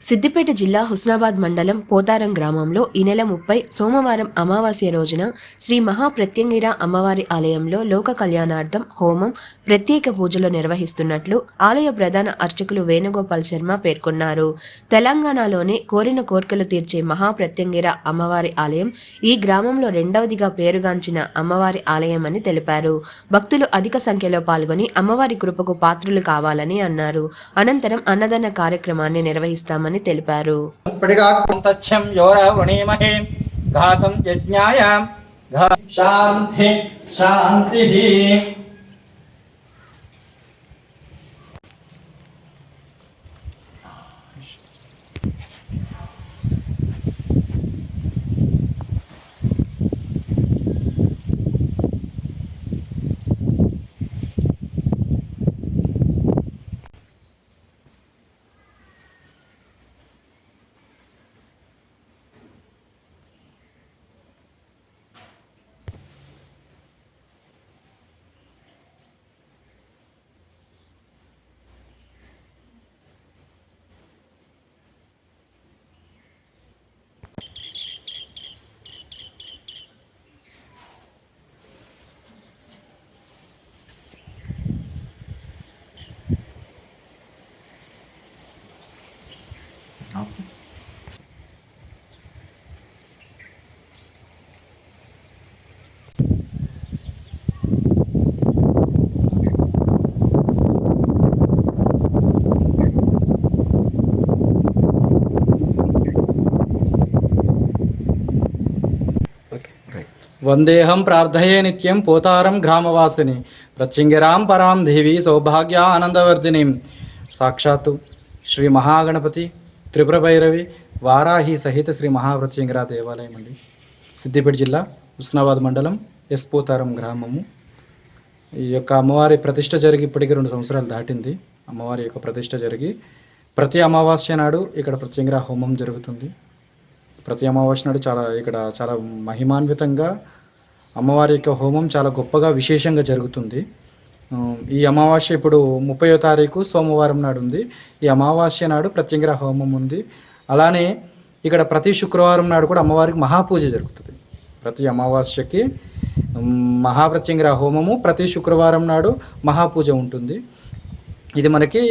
సిద్దిపేట జిల్లా హుస్నాబాద్ మండలం పోతారం గ్రామంలో ఈ నెల ముప్పై సోమవారం అమావాస్య రోజున శ్రీ మహాప్రత్యంగిర అమ్మవారి ఆలయంలో లోక కళ్యాణార్థం హోమం ప్రత్యేక పూజలు నిర్వహిస్తున్నట్లు ఆలయ ప్రధాన అర్చకులు వేణుగోపాల్ శర్మ పేర్కొన్నారు. తెలంగాణలోనే కోరిన కోర్కెలు తీర్చే మహాప్రత్యంగిర అమ్మవారి ఆలయం ఈ గ్రామంలో రెండవదిగా పేరుగాంచిన అమ్మవారి ఆలయం అని తెలిపారు. భక్తులు అధిక సంఖ్యలో పాల్గొని అమ్మవారి కృపకు పాత్రులు కావాలని అన్నారు. అనంతరం అన్నదాన కార్యక్రమాన్ని నిర్వహిస్తామని తెలిపారు. స్ఫటికాకుంతచ్చం యోరవణీమహే ఘాతం యజ్ఞాయ. ఘా శాంతి శాంతి. వందేహం ప్రార్థయే నిత్యం పోతారం గ్రామవాసిని. ప్రత్యంగిరాం పరాం దేవి సౌభాగ్య ఆనందవర్ధిని సాక్షాత్తు శ్రీ మహాగణపతి త్రిపుర భైరవి వారాహి సహిత శ్రీ మహాప్రత్యంగిరా దేవాలయం అండి. సిద్దిపేట జిల్లా ఉస్నాబాద్ మండలం ఎస్ పోతారం గ్రామము. ఈ యొక్క అమ్మవారి ప్రతిష్ట జరిగి ఇప్పటికి రెండు సంవత్సరాలు దాటింది. అమ్మవారి యొక్క ప్రతిష్ట జరిగి ప్రతి అమావాస్య నాడు ఇక్కడ ప్రత్యంగిరా హోమం జరుగుతుంది. ప్రతి అమావాస్య నాడు చాలా ఇక్కడ చాలా మహిమాన్వితంగా అమ్మవారి యొక్క హోమం చాలా గొప్పగా విశేషంగా జరుగుతుంది. ఈ అమావాస్య ఇప్పుడు ముప్పయో తారీఖు సోమవారం నాడు ఉంది. ఈ అమావాస్య నాడు ప్రత్యంగిర హోమం ఉంది. అలానే ఇక్కడ ప్రతి శుక్రవారం నాడు కూడా అమ్మవారికి మహాపూజ జరుగుతుంది. ప్రతి అమావాస్యకి ఉమ్, హోమము ప్రతి శుక్రవారం నాడు మహాపూజ ఉంటుంది. ఇది మనకి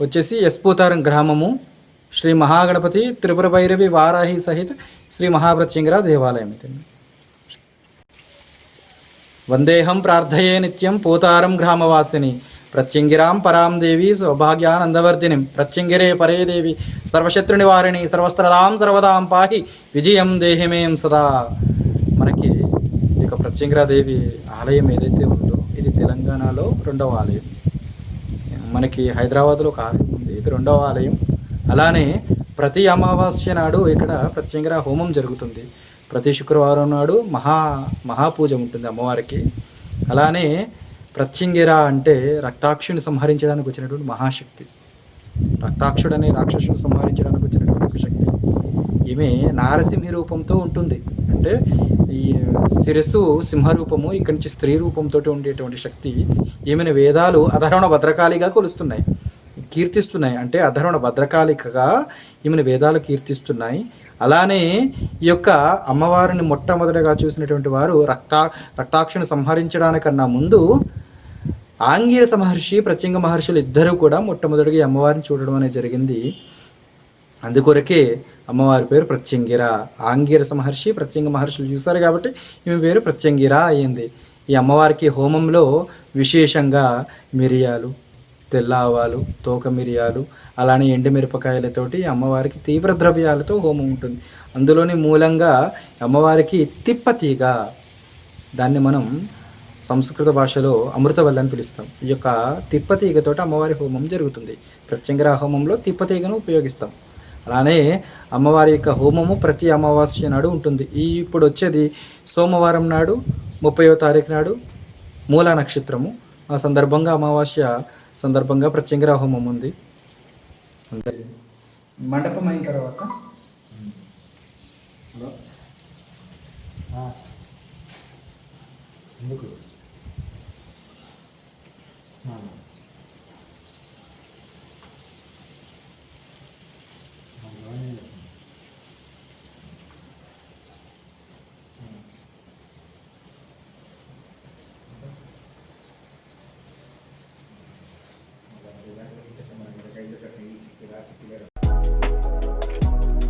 వచ్చేసి ఎస్పోతారం గ్రామము. శ్రీ మహాగణపతి త్రిపుర భైరవి వారాహి సహిత శ్రీ మహాప్రత్యంగిర దేవాలయం ఇది. వందేహం ప్రార్థయే నిత్యం పోతారం గ్రామవాసిని. ప్రత్యంగిరాం పరాం దేవి సౌభాగ్యానందవర్ధిని. ప్రత్యంగిరే పరే దేవి సర్వశత్రు నివారిణి సర్వస్త్రదాం సర్వదాం పాహి విజయం దేహిమేం సదా. మనకి ఈ యొక్క ప్రత్యంగిరాదేవి ఆలయం ఏదైతే ఉందో ఇది తెలంగాణలో రెండవ ఆలయం. మనకి హైదరాబాద్లో ఒక ఆలయం ఉంది. ఇది రెండవ ఆలయం. అలానే ప్రతి అమావాస్య నాడు ఇక్కడ ప్రత్యంగిర హోమం జరుగుతుంది. ప్రతి శుక్రవారం నాడు మహా మహాపూజ ఉంటుంది అమ్మవారికి. అలానే ప్రత్యంగిర అంటే రక్తాక్షుని సంహరించడానికి వచ్చినటువంటి మహాశక్తి. రక్తాక్షుడు అనే రాక్షసుని సంహరించడానికి వచ్చినటువంటి ఒక శక్తి ఈమె నారసింహి రూపంతో ఉంటుంది. అంటే ఈ శిరస్సు సింహరూపము ఇక్కడి నుంచి స్త్రీ రూపంతో ఉండేటువంటి శక్తి ఈమెను వేదాలు అధరణ భద్రకాళిగా కొలుస్తున్నాయి. కీర్తిస్తున్నాయి. అంటే అధర్వణ భద్రకాళికగా ఈమెను వేదాలు కీర్తిస్తున్నాయి. అలానే ఈ యొక్క అమ్మవారిని మొట్టమొదటిగా చూసినటువంటి వారు రక్తా రక్తాక్షిని సంహరించడానికన్నా ముందు ఆంగీరస మహర్షి ప్రత్యంగ మహర్షులు ఇద్దరూ కూడా మొట్టమొదటిగా ఈ అమ్మవారిని చూడడం అనేది జరిగింది. అందుకొరకే అమ్మవారి పేరు ప్రత్యంగిర. ఆంగీరస మహర్షి ప్రత్యంగ మహర్షులు చూశారు కాబట్టి ఈమె పేరు ప్రత్యంగిర అయింది. ఈ అమ్మవారికి హోమంలో విశేషంగా మిరియాలు తెల్ల ఆవాలు తోక మిరియాలు అలానే ఎండుమిరపకాయలతోటి అమ్మవారికి తీవ్ర ద్రవ్యాలతో హోమం ఉంటుంది. అందులోని మూలంగా అమ్మవారికి తిప్పతీగ. దాన్ని మనం సంస్కృత భాషలో అమృతవల్లి అని పిలుస్తాం. ఈ యొక్క తిప్పతీగతోటి అమ్మవారి హోమం జరుగుతుంది. ప్రత్యంగర హోమంలో తిప్పతీగను ఉపయోగిస్తాం. అలానే అమ్మవారి యొక్క హోమము ప్రతి అమావాస్య నాడు ఉంటుంది. ఈ ఇప్పుడు వచ్చేది సోమవారం నాడు ముప్పయో తారీఖు నాడు మూల నక్షత్రము. ఆ సందర్భంగా అమావాస్య సందర్భంగా ప్రత్యంగర హోమం ఉంది. అందరి- మండపం అయిన తర్వాత. ఎందుకు?